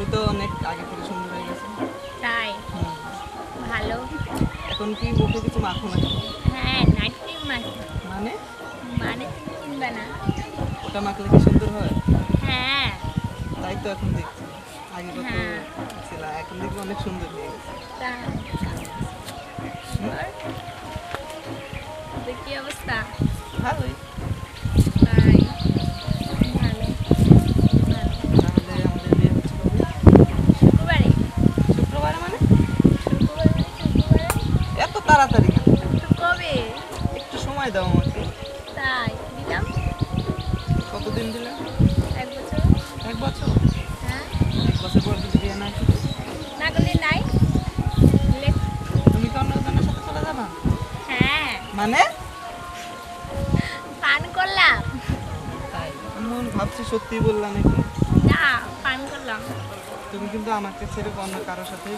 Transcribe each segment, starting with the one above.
তুমি তো অনেক আগে থেকে সুন্দর হয়ে গেছো। তাই? ভালো। এখন কি মুখে কিছু মাখো না হ্যাঁ নাইট ক্রিম মানে? মানে কিনবে না। ওটা মাখলে কি সুন্দর হয়? হ্যাঁ। তাই তো এখন দেখছি। আগে হ্যাঁ। ছিল এখন দেখি অনেক সুন্দর হয়ে গেছে। তাই। কি অবস্থা। ভালোই। তাড়াতাড়ি কেন কবে? একটু সময় দাও আমাকে। তাই দিলাম। কতদিন দিলে? এক বছর। এক বছর? হ্যাঁ। এক বছর পর যদি বিয়ে না না করলে নাই। তুমি কি অন্য জনের সাথে চলে যাবা? হ্যাঁ। মানে? পান করলাম। তাই মন ভাবছি সত্যি বললাম নাকি না পান করলাম। তুমি কিন্তু আমাকে ছেড়ে অন্য কারোর সাথে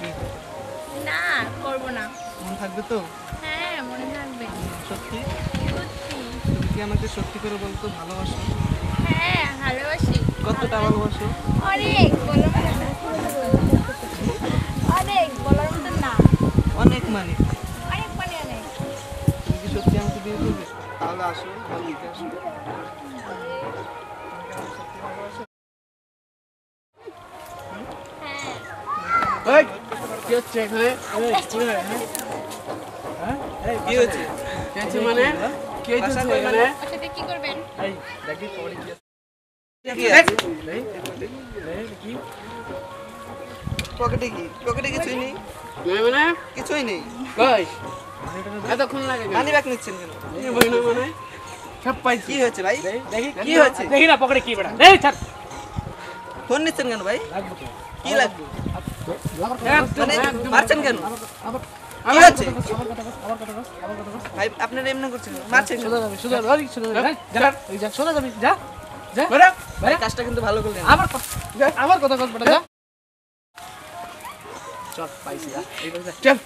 বিয়ে না করব না। মন থাকবে তো? হ্যাঁ মনে থাকবে। সত্যি? সত্যি। তুমি কি আমাকে সত্যি করে বলতো ভালোবাসো? হ্যাঁ ভালোবাসি। কতটা ভালোবাসো? অনেক বলার মতো না। অনেক বলার মতো না। অনেক মানে? অনেক মানে অনেক। তুমি কি সত্যি আমাকে বিয়ে করবে? তাহলে আসো বাড়িতে আসো। হ্যাঁ। এই, কি হচ্ছে এখানে কি হয়, হ্যাঁ? হ্যাঁ? এই, কি হয়েছে হচ্ছে? মানে? কি হচ্ছে এখানে কি করবেন? এই, দেখি পরে কি আছে। কি আছে? এই, এই, কি? পকেটে কি? পকেটে কিছুই নেই? মানে? কিছুই নেই? কই? এতক্ষণ লাগে কেন? মানি ব্যাগ নিচ্ছেন কেন? মানে? সব কি হয়েছে ভাই? দেখি কি হয়েছে? দেখি না পকেটে কি বেড়া। এই ছাড়। ফোন নিচ্ছেন কেন ভাই? লাগবে কি লাগবে। মারছেন কেন কি। ভাই আপনারা এমনি করছেন? মারছেন? সোজা যাবি, সোজা যাবি, সোজা যাবি, যা, সোজা যাবি, যা, যা। ভাই কাজটা কিন্তু ভালো করলেন আবার আবার কথা বেটা, যা। চল পাইছি যা, চল